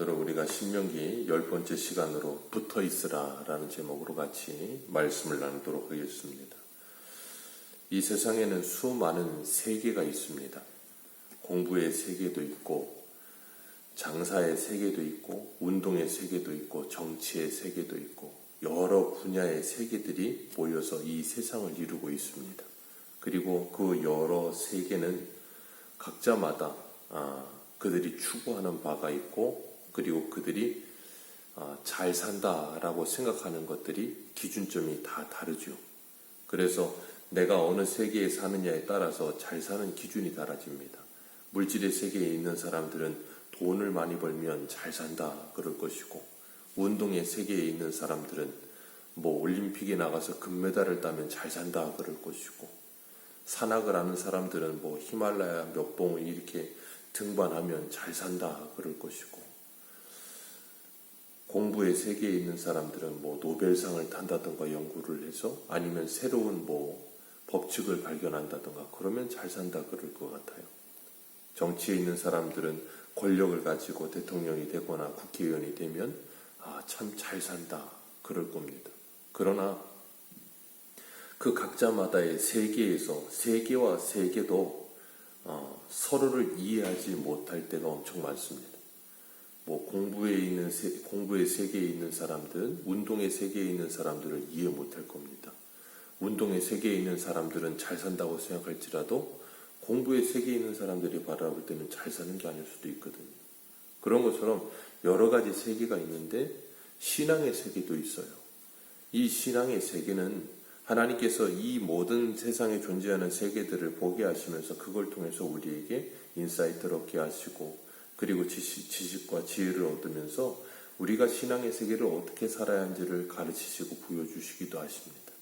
오늘은 우리가 신명기 열 번째 시간으로 붙어 있으라 라는 제목으로 같이 말씀을 나누도록 하겠습니다. 이 세상에는 수많은 세계가 있습니다. 공부의 세계도 있고, 장사의 세계도 있고, 운동의 세계도 있고, 정치의 세계도 있고, 여러 분야의 세계들이 모여서 이 세상을 이루고 있습니다. 그리고 그 여러 세계는 각자마다 아, 그들이 추구하는 바가 있고 그리고 그들이 아, 잘 산다라고 생각하는 것들이 기준점이 다 다르죠. 그래서 내가 어느 세계에 사느냐에 따라서 잘 사는 기준이 달라집니다. 물질의 세계에 있는 사람들은 돈을 많이 벌면 잘 산다 그럴 것이고 운동의 세계에 있는 사람들은 뭐 올림픽에 나가서 금메달을 따면 잘 산다 그럴 것이고 산악을 하는 사람들은 뭐 히말라야 몇 봉을 이렇게 등반하면 잘 산다 그럴 것이고 공부의 세계에 있는 사람들은 뭐 노벨상을 탄다던가 연구를 해서 아니면 새로운 뭐 법칙을 발견한다던가 그러면 잘 산다 그럴 것 같아요. 정치에 있는 사람들은 권력을 가지고 대통령이 되거나 국회의원이 되면 아, 참 잘 산다 그럴 겁니다. 그러나 그 각자마다의 세계에서 세계와 세계도 어, 서로를 이해하지 못할 때가 엄청 많습니다. 뭐 공부에 있는 세, 공부의 세계에 있는 사람들은 운동의 세계에 있는 사람들을 이해 못할 겁니다. 운동의 세계에 있는 사람들은 잘 산다고 생각할지라도 공부의 세계에 있는 사람들이 바라볼 때는 잘 사는 게 아닐 수도 있거든요. 그런 것처럼 여러 가지 세계가 있는데 신앙의 세계도 있어요. 이 신앙의 세계는 하나님께서 이 모든 세상에 존재하는 세계들을 보게 하시면서 그걸 통해서 우리에게 인사이트를 얻게 하시고 그리고 지식, 과 지혜를 얻으면서 우리가 신앙의 세계를 어떻게 살아야 하는지를 가르치시고 보여주시기도 하십니다.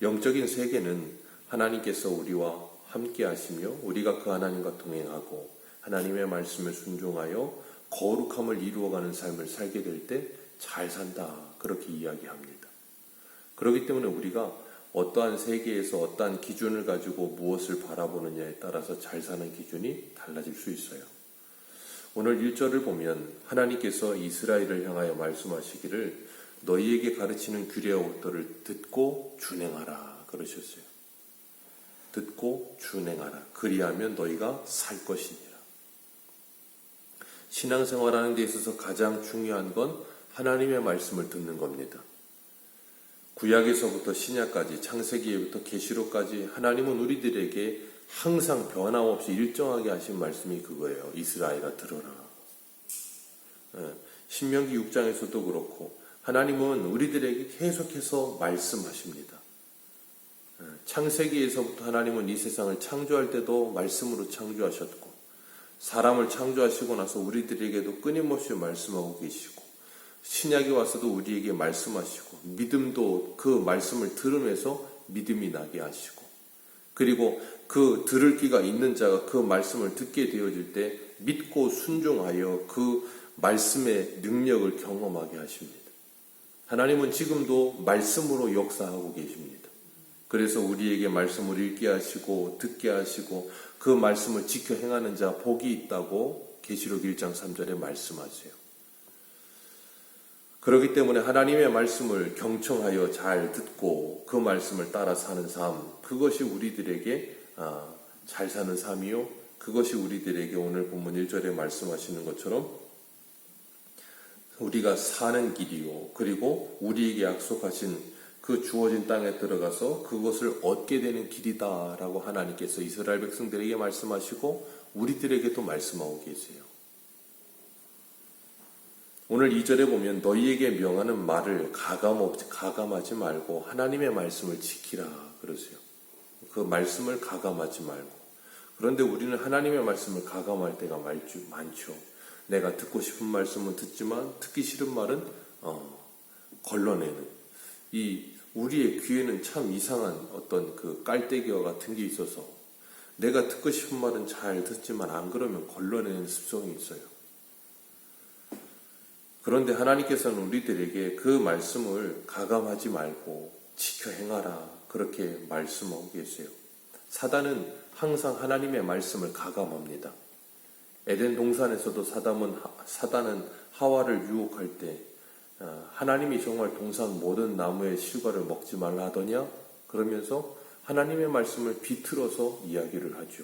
영적인 세계는 하나님께서 우리와 함께 하시며 우리가 그 하나님과 동행하고 하나님의 말씀을 순종하여 거룩함을 이루어가는 삶을 살게 될 때 잘 산다 그렇게 이야기합니다. 그렇기 때문에 우리가 어떠한 세계에서 어떠한 기준을 가지고 무엇을 바라보느냐에 따라서 잘 사는 기준이 달라질 수 있어요. 오늘 1절을 보면 하나님께서 이스라엘을 향하여 말씀하시기를 너희에게 가르치는 규례와 옥도를 듣고 준행하라 그러셨어요. 듣고 준행하라. 그리하면 너희가 살 것이니라. 신앙생활하는 데 있어서 가장 중요한 건 하나님의 말씀을 듣는 겁니다. 구약에서부터 신약까지 창세기에부터 계시록까지 하나님은 우리들에게 항상 변함없이 일정하게 하신 말씀이 그거예요. 이스라엘아 들어라. 예, 신명기 6장에서도 그렇고 하나님은 우리들에게 계속해서 말씀하십니다. 예, 창세기에서부터 하나님은 이 세상을 창조할 때도 말씀으로 창조하셨고 사람을 창조하시고 나서 우리들에게도 끊임없이 말씀하고 계시고 신약에 와서도 우리에게 말씀하시고 믿음도 그 말씀을 들으면서 믿음이 나게 하시고 그리고 그 들을 귀가 있는 자가 그 말씀을 듣게 되어질 때 믿고 순종하여 그 말씀의 능력을 경험하게 하십니다. 하나님은 지금도 말씀으로 역사하고 계십니다. 그래서 우리에게 말씀을 읽게 하시고 듣게 하시고 그 말씀을 지켜 행하는 자 복이 있다고 계시록 1장 3절에 말씀하세요. 그렇기 때문에 하나님의 말씀을 경청하여 잘 듣고 그 말씀을 따라 사는 삶, 그것이 우리들에게 아, 잘 사는 삶이요. 그것이 우리들에게 오늘 본문 1절에 말씀하시는 것처럼 우리가 사는 길이요. 그리고 우리에게 약속하신 그 주어진 땅에 들어가서 그것을 얻게 되는 길이다라고 하나님께서 이스라엘 백성들에게 말씀하시고 우리들에게도 말씀하고 계세요. 오늘 2절에 보면 너희에게 명하는 말을 가감, 가감하지 말고 하나님의 말씀을 지키라 그러세요. 그 말씀을 가감하지 말고. 그런데 우리는 하나님의 말씀을 가감할 때가 많죠. 내가 듣고 싶은 말씀은 듣지만 듣기 싫은 말은 어, 걸러내는 이 우리의 귀에는 참 이상한 어떤 그 깔때기와 같은 게 있어서 내가 듣고 싶은 말은 잘 듣지만 안 그러면 걸러내는 습성이 있어요. 그런데 하나님께서는 우리들에게 그 말씀을 가감하지 말고 지켜 행하라. 그렇게 말씀하고 계세요. 사단은 항상 하나님의 말씀을 가감합니다. 에덴 동산에서도 사담은, 사단은 하와를 유혹할 때 아, 하나님이 정말 동산 모든 나무의 실과를 먹지 말라 하더냐? 그러면서 하나님의 말씀을 비틀어서 이야기를 하죠.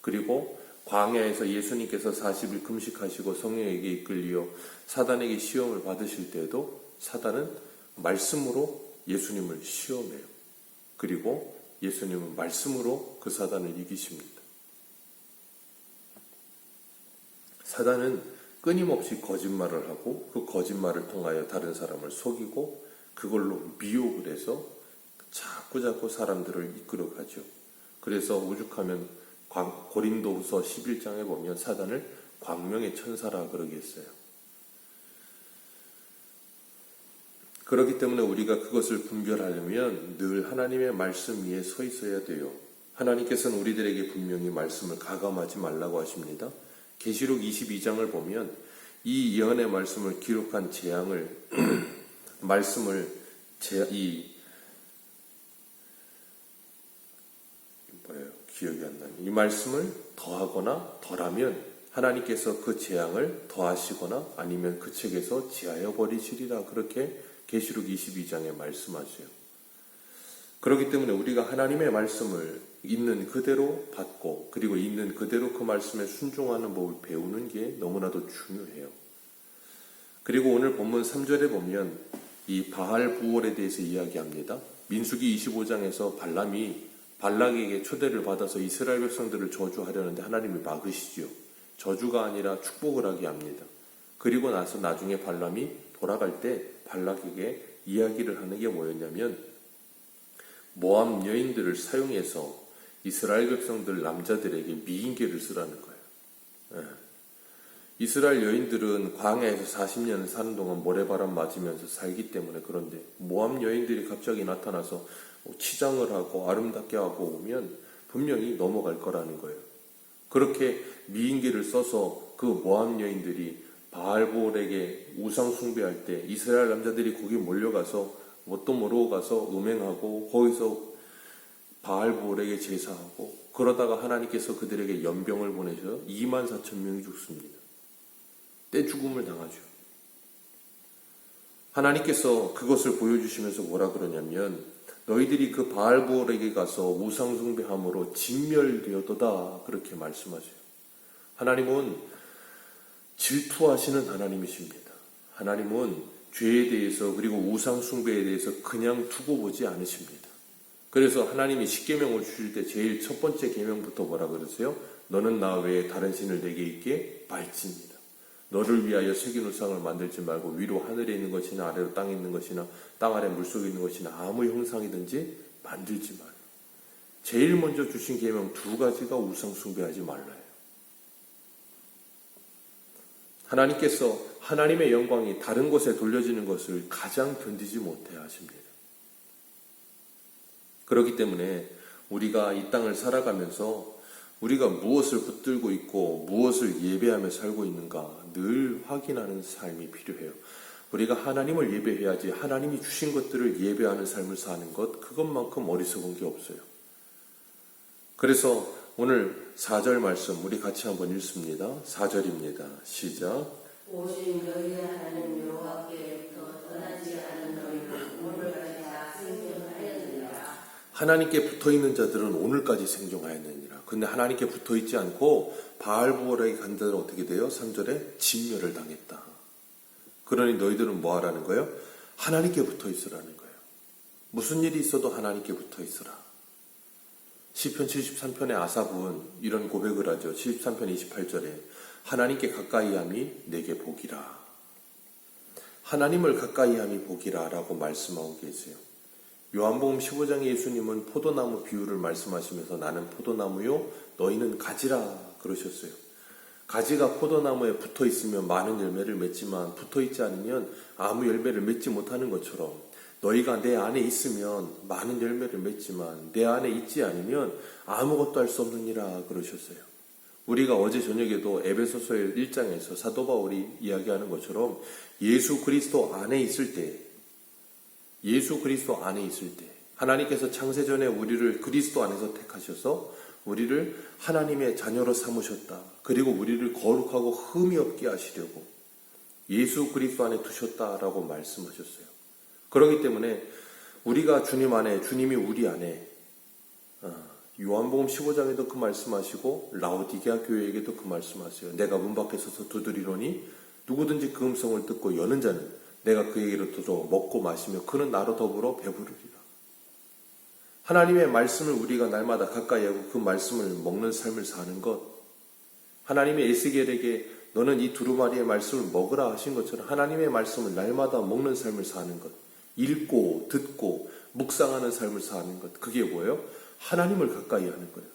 그리고 광야에서 예수님께서 40일 금식하시고 성령에게 이끌리어 사단에게 시험을 받으실 때에도 사단은 말씀으로 예수님을 시험해요. 그리고 예수님은 말씀으로 그 사단을 이기십니다. 사단은 끊임없이 거짓말을 하고 그 거짓말을 통하여 다른 사람을 속이고 그걸로 미혹을 해서 자꾸 자꾸 사람들을 이끌어 가죠. 그래서 오죽하면 광- 고린도후서 11장에 보면 사단을 광명의 천사라 그러겠어요. 그렇기 때문에 우리가 그것을 분별하려면 늘 하나님의 말씀 위에 서 있어야 돼요. 하나님께서는 우리들에게 분명히 말씀을 가감하지 말라고 하십니다. 계시록 22장을 보면 이 예언의 말씀을 기록한 재앙을 말씀을 제, 이 뭐예요? 기억이 안 나네. 이 말씀을 더하거나 덜하면 하나님께서 그 재앙을 더하시거나 아니면 그 책에서 지하여 버리시리라 그렇게 계시록 22장에 말씀하세요. 그렇기 때문에 우리가 하나님의 말씀을 있는 그대로 받고 그리고 있는 그대로 그 말씀에 순종하는 법을 배우는 게 너무나도 중요해요. 그리고 오늘 본문 3절에 보면 이 바알 부월에 대해서 이야기합니다. 민수기 25장에서 발람이 발락에게 초대를 받아서 이스라엘 백성들을 저주하려는데 하나님이 막으시지요. 저주가 아니라 축복을 하게 합니다. 그리고 나서 나중에 발람이 돌아갈 때 발락에게 이야기를 하는 게 뭐였냐면 모함 여인들을 사용해서 이스라엘 백성들 남자들에게 미인계를 쓰라는 거예요. 예. 이스라엘 여인들은 광야에서 40년 사는 동안 모래바람 맞으면서 살기 때문에 그런데 모함 여인들이 갑자기 나타나서 치장을 하고 아름답게 하고 오면 분명히 넘어갈 거라는 거예요. 그렇게 미인계를 써서 그 모함 여인들이 바알볼에게 우상 숭배할 때 이스라엘 남자들이 거기 몰려가서 뭣도 모르고 가서 음행하고 거기서 바알볼에게 제사하고 그러다가 하나님께서 그들에게 연병을 보내셔서 2만 4천 명이 죽습니다. 때 죽음을 당하죠. 하나님께서 그것을 보여주시면서 뭐라 그러냐면 너희들이 그 바알볼에게 가서 우상 숭배함으로 진멸되었도다 그렇게 말씀하세요. 하나님은 질투하시는 하나님이십니다. 하나님은 죄에 대해서 그리고 우상 숭배에 대해서 그냥 두고 보지 않으십니다. 그래서 하나님이 십계명을 주실 때 제일 첫 번째 계명부터 뭐라 그러세요? 너는 나 외에 다른 신을 내게 있게 말지니다. 너를 위하여 새긴 우상을 만들지 말고 위로 하늘에 있는 것이나 아래로 땅에 있는 것이나 땅 아래 물속에 있는 것이나 아무 형상이든지 만들지 말아요. 제일 먼저 주신 계명 두 가지가 우상 숭배하지 말라요. 하나님께서 하나님의 영광이 다른 곳에 돌려지는 것을 가장 견디지 못해 하십니다. 그렇기 때문에 우리가 이 땅을 살아가면서 우리가 무엇을 붙들고 있고 무엇을 예배하며 살고 있는가 늘 확인하는 삶이 필요해요. 우리가 하나님을 예배해야지 하나님이 주신 것들을 예배하는 삶을 사는 것 그것만큼 어리석은 게 없어요. 그래서 오늘 4절 말씀 우리 같이 한번 읽습니다. 4절입니다. 시작. 오신 너희 하나님 여호와께로부터 떠나지 않은 너희는 오늘까지 다 생존하였느니라. 하나님께 붙어 있는 자들은 오늘까지 생존하였느니라. 근데 하나님께 붙어 있지 않고 바알부월에게 간 자들은 어떻게 돼요? 3절에 진멸을 당했다. 그러니 너희들은 뭐 하라는 거예요? 하나님께 붙어 있으라는 거예요. 무슨 일이 있어도 하나님께 붙어 있으라. 시편 73편의 아사분 이런 고백을 하죠. 73편 28절에 하나님께 가까이함이 내게 복이라. 하나님을 가까이함이 복이라라고 말씀하고 계세요. 요한복음 15장에 예수님은 포도나무 비유를 말씀하시면서 나는 포도나무요 너희는 가지라 그러셨어요. 가지가 포도나무에 붙어 있으면 많은 열매를 맺지만 붙어 있지 않으면 아무 열매를 맺지 못하는 것처럼 너희가 내 안에 있으면 많은 열매를 맺지만 내 안에 있지 않으면 아무것도 할 수 없느니라 그러셨어요. 우리가 어제 저녁에도 에베소서의 1장에서 사도 바울이 이야기하는 것처럼 예수 그리스도 안에 있을 때 예수 그리스도 안에 있을 때 하나님께서 창세전에 우리를 그리스도 안에서 택하셔서 우리를 하나님의 자녀로 삼으셨다. 그리고 우리를 거룩하고 흠이 없게 하시려고 예수 그리스도 안에 두셨다라고 말씀하셨어요. 그렇기 때문에 우리가 주님 안에 주님이 우리 안에 어, 요한복음 15장에도 그 말씀하시고 라오디게아 교회에게도 그 말씀하세요. 내가 문 밖에 서서 두드리노니 누구든지 그 음성을 듣고 여는 자는 내가 그에게로 들어 먹고 마시며 그는 나로 더불어 배부르리라. 하나님의 말씀을 우리가 날마다 가까이 하고 그 말씀을 먹는 삶을 사는 것. 하나님의 에스겔에게 너는 이 두루마리의 말씀을 먹으라 하신 것처럼 하나님의 말씀을 날마다 먹는 삶을 사는 것. 읽고 듣고 묵상하는 삶을 사는 것. 그게 뭐예요? 하나님을 가까이 하는 거예요.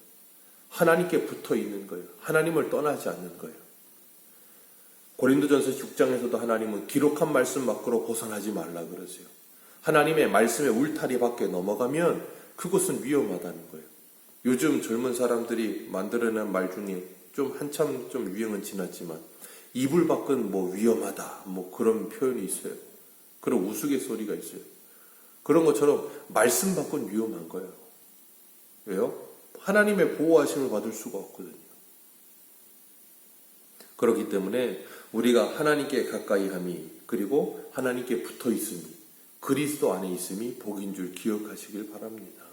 하나님께 붙어 있는 거예요. 하나님을 떠나지 않는 거예요. 고린도전서 6장에서도 하나님은 기록한 말씀 밖으로 벗어나지 말라 그러세요. 하나님의 말씀의 울타리 밖에 넘어가면 그것은 위험하다는 거예요. 요즘 젊은 사람들이 만들어낸 말 중에 좀 한참 좀 유행은 지났지만 이불 밖은 뭐 위험하다 뭐 그런 표현이 있어요. 그런 우스갯소리가 있어요. 그런 것처럼 말씀 밖은 위험한 거예요. 왜요? 하나님의 보호하심을 받을 수가 없거든요. 그렇기 때문에 우리가 하나님께 가까이 함이 그리고 하나님께 붙어 있음이 그리스도 안에 있음이 복인 줄 기억하시길 바랍니다.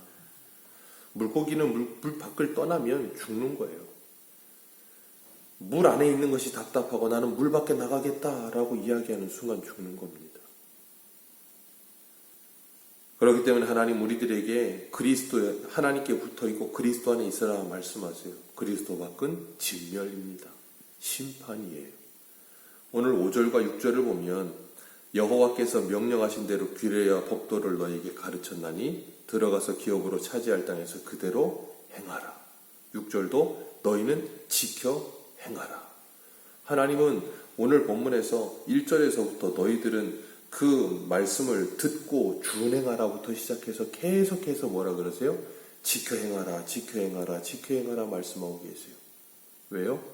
물고기는 물, 물 밖을 떠나면 죽는 거예요. 물 안에 있는 것이 답답하고 나는 물 밖에 나가겠다라고 이야기하는 순간 죽는 겁니다. 그렇기 때문에 하나님 우리들에게 그리스도 하나님께 붙어 있고 그리스도 안에 있으라 말씀하세요. 그리스도 밖은 진멸입니다. 심판이에요. 오늘 5절과 6절을 보면 여호와께서 명령하신 대로 규례와 법도를 너에게 가르쳤나니 들어가서 기업으로 차지할 땅에서 그대로 행하라. 6절도 너희는 지켜 행하라. 하나님은 오늘 본문에서 1절에서부터 너희들은 그 말씀을 듣고 준행하라부터 시작해서 계속해서 뭐라 그러세요? 지켜 행하라, 지켜 행하라, 지켜 행하라 말씀하고 계세요. 왜요?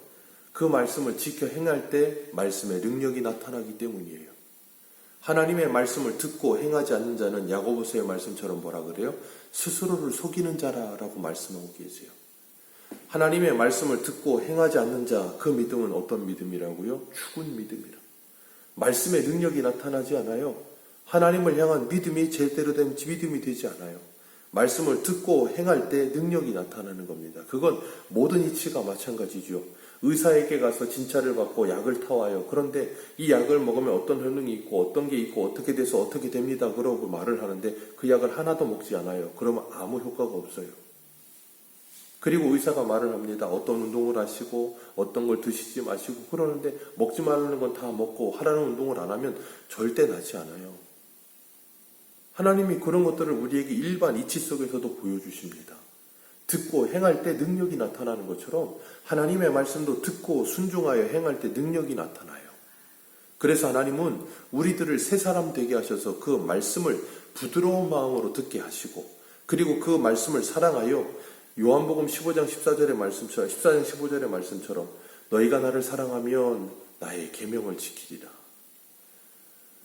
그 말씀을 지켜 행할 때 말씀의 능력이 나타나기 때문이에요. 하나님의 말씀을 듣고 행하지 않는 자는 야고보서의 말씀처럼 뭐라 그래요? 스스로를 속이는 자라라고 말씀하고 계세요. 하나님의 말씀을 듣고 행하지 않는 자, 그 믿음은 어떤 믿음이라고요? 죽은 믿음이라. 말씀의 능력이 나타나지 않아요. 하나님을 향한 믿음이 제대로 된 믿음이 되지 않아요. 말씀을 듣고 행할 때 능력이 나타나는 겁니다. 그건 모든 이치가 마찬가지죠. 의사에게 가서 진찰을 받고 약을 타와요. 그런데 이 약을 먹으면 어떤 효능이 있고 어떤 게 있고 어떻게 돼서 어떻게 됩니다. 그러고 말을 하는데 그 약을 하나도 먹지 않아요. 그러면 아무 효과가 없어요. 그리고 의사가 말을 합니다. 어떤 운동을 하시고 어떤 걸 드시지 마시고 그러는데 먹지 말라는 건 다 먹고 하라는 운동을 안 하면 절대 낫지 않아요. 하나님이 그런 것들을 우리에게 일반 이치 속에서도 보여주십니다. 듣고 행할 때 능력이 나타나는 것처럼 하나님의 말씀도 듣고 순종하여 행할 때 능력이 나타나요. 그래서 하나님은 우리들을 새 사람 되게 하셔서 그 말씀을 부드러운 마음으로 듣게 하시고 그리고 그 말씀을 사랑하여 요한복음 15장 14절의 말씀처럼 14장 15절의 말씀처럼 너희가 나를 사랑하면 나의 계명을 지키리라.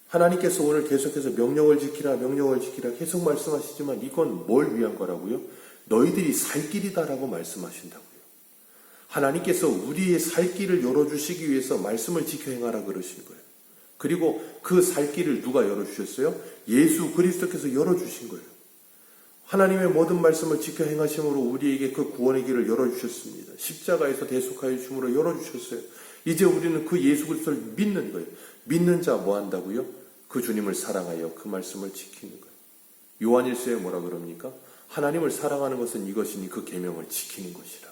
하나님께서 오늘 계속해서 명령을 지키라 명령을 지키라 계속 말씀하시지만 이건 뭘 위한 거라고요? 너희들이 살 길이다라고 말씀하신다고요. 하나님께서 우리의 살 길을 열어주시기 위해서 말씀을 지켜 행하라 그러신 거예요. 그리고 그 살 길을 누가 열어주셨어요? 예수 그리스도께서 열어주신 거예요. 하나님의 모든 말씀을 지켜 행하심으로 우리에게 그 구원의 길을 열어주셨습니다. 십자가에서 대속하여 주므로 열어주셨어요. 이제 우리는 그 예수 그리스도를 믿는 거예요. 믿는 자 뭐 한다고요? 그 주님을 사랑하여 그 말씀을 지키는 거예요. 요한일서에 뭐라 그럽니까? 하나님을 사랑하는 것은 이것이니 그 계명을 지키는 것이라.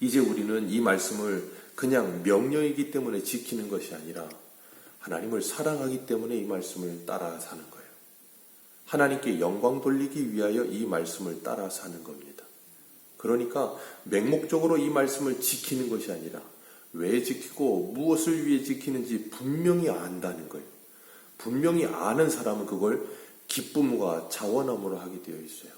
이제 우리는 이 말씀을 그냥 명령이기 때문에 지키는 것이 아니라 하나님을 사랑하기 때문에 이 말씀을 따라 사는 거예요. 하나님께 영광 돌리기 위하여 이 말씀을 따라 사는 겁니다. 그러니까 맹목적으로 이 말씀을 지키는 것이 아니라 왜 지키고 무엇을 위해 지키는지 분명히 안다는 거예요. 분명히 아는 사람은 그걸 기쁨과 자원함으로 하게 되어 있어요.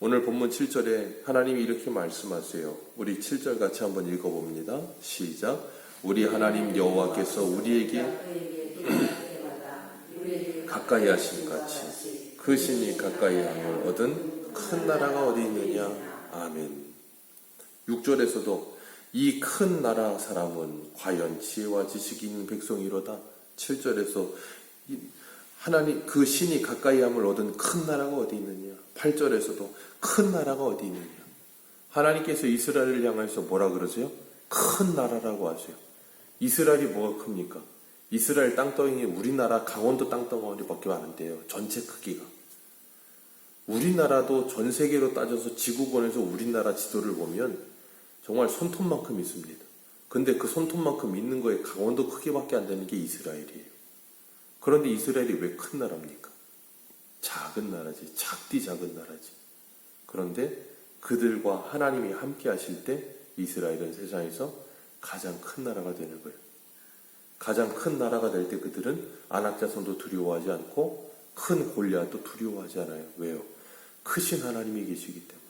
오늘 본문 7절에 하나님이 이렇게 말씀하세요. 우리 7절 같이 한번 읽어봅니다. 시작. 우리 하나님 여호와께서 우리에게 가까이 하신 같이 그 신이 가까이 함을 얻은 큰 나라가 어디 있느냐? 아멘. 6절에서도 이 큰 나라 사람은 과연 지혜와 지식이 있는 백성이로다. 7절에서 하나님 그 신이 가까이 함을 얻은 큰 나라가 어디 있느냐? 8절에서도 큰 나라가 어디 있느냐? 하나님께서 이스라엘을 향해서 뭐라 그러세요? 큰 나라라고 하세요. 이스라엘이 뭐가 큽니까? 이스라엘 땅덩이 우리나라 강원도 땅덩어리밖에 안 돼요. 전체 크기가. 우리나라도 전 세계로 따져서 지구본에서 우리나라 지도를 보면 정말 손톱만큼 있습니다. 근데 그 손톱만큼 있는 거에 강원도 크기밖에 안 되는 게 이스라엘이에요. 그런데 이스라엘이 왜 큰 나라입니까? 작은 나라지. 작디 작은 나라지. 그런데 그들과 하나님이 함께 하실 때 이스라엘은 세상에서 가장 큰 나라가 되는 거예요. 가장 큰 나라가 될 때 그들은 안악자손도 두려워하지 않고 큰 골리앗도 두려워하지 않아요. 왜요? 크신 하나님이 계시기 때문에.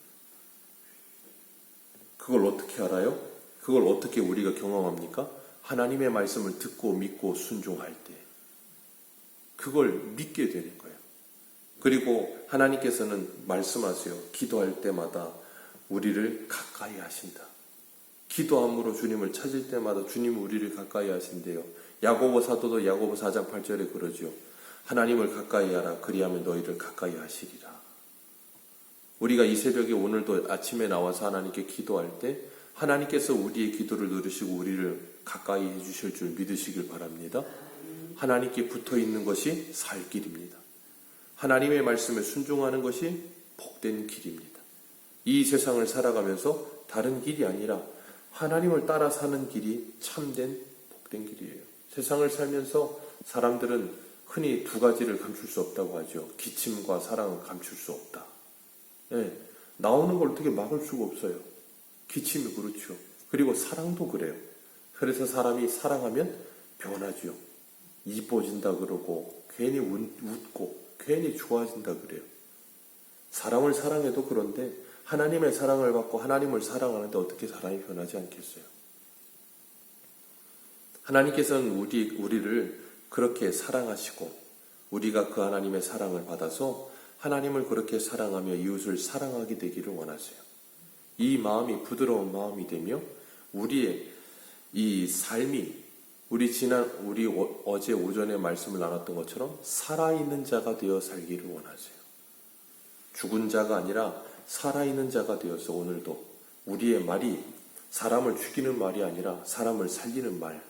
그걸 어떻게 알아요? 그걸 어떻게 우리가 경험합니까? 하나님의 말씀을 듣고 믿고 순종할 때. 그걸 믿게 되는 거예요. 그리고 하나님께서는 말씀하세요. 기도할 때마다 우리를 가까이 하신다. 기도함으로 주님을 찾을 때마다 주님 우리를 가까이 하신대요. 야고보 사도도 야고보 4장 8절에 그러죠. 하나님을 가까이 하라. 그리하면 너희를 가까이 하시리라. 우리가 이 새벽에 오늘도 아침에 나와서 하나님께 기도할 때 하나님께서 우리의 기도를 들으시고 우리를 가까이 해 주실 줄 믿으시길 바랍니다. 하나님께 붙어 있는 것이 살 길입니다. 하나님의 말씀에 순종하는 것이 복된 길입니다. 이 세상을 살아가면서 다른 길이 아니라 하나님을 따라 사는 길이 참된 복된 길이에요. 세상을 살면서 사람들은 흔히 두 가지를 감출 수 없다고 하죠. 기침과 사랑은 감출 수 없다. 예, 나오는 걸 어떻게 막을 수가 없어요. 기침이 그렇죠. 그리고 사랑도 그래요. 그래서 사람이 사랑하면 변하죠. 이뻐진다 그러고 괜히 웃- 웃고 괜히 좋아진다 그래요. 사람을 사랑해도 그런데 하나님의 사랑을 받고 하나님을 사랑하는데 어떻게 사람이 변하지 않겠어요? 하나님께서는 우리, 우리를 그렇게 사랑하시고 우리가 그 하나님의 사랑을 받아서 하나님을 그렇게 사랑하며 이웃을 사랑하게 되기를 원하세요. 이 마음이 부드러운 마음이 되며 우리의 이 삶이 우리 지난 우리 어- 어제 오전에 말씀을 나눴던 것처럼 살아있는 자가 되어 살기를 원하세요. 죽은 자가 아니라 살아있는 자가 되어서 오늘도 우리의 말이 사람을 죽이는 말이 아니라 사람을 살리는 말.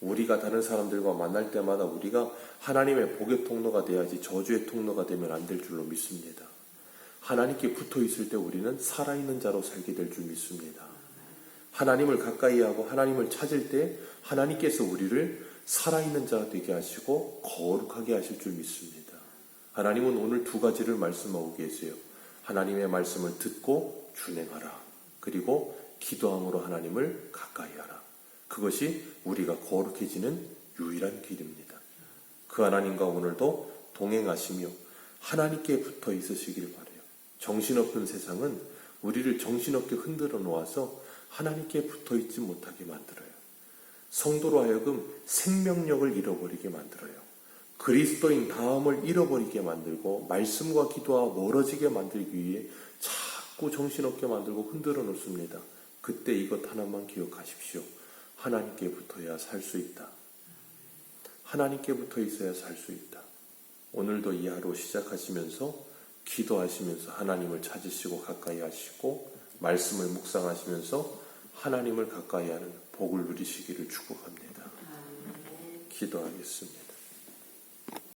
우리가 다른 사람들과 만날 때마다 우리가 하나님의 복의 통로가 돼야지 저주의 통로가 되면 안 될 줄로 믿습니다. 하나님께 붙어 있을 때 우리는 살아있는 자로 살게 될 줄 믿습니다. 하나님을 가까이 하고 하나님을 찾을 때 하나님께서 우리를 살아있는 자 되게 하시고 거룩하게 하실 줄 믿습니다. 하나님은 오늘 두 가지를 말씀하고 계세요. 하나님의 말씀을 듣고 준행하라. 그리고 기도함으로 하나님을 가까이 하라. 그것이 우리가 거룩해지는 유일한 길입니다. 그 하나님과 오늘도 동행하시며 하나님께 붙어 있으시길 바래요. 정신없는 세상은 우리를 정신없게 흔들어 놓아서 하나님께 붙어 있지 못하게 만들어요. 성도로 하여금 생명력을 잃어버리게 만들어요. 그리스도인 다음을 잃어버리게 만들고 말씀과 기도와 멀어지게 만들기 위해 자꾸 정신없게 만들고 흔들어 놓습니다. 그때 이것 하나만 기억하십시오. 하나님께 붙어야 살 수 있다. 하나님께 붙어 있어야 살 수 있다. 오늘도 이 하루 시작하시면서 기도하시면서 하나님을 찾으시고 가까이 하시고 말씀을 묵상하시면서 하나님을 가까이 하는 복을 누리시기를 축복합니다. 기도하겠습니다.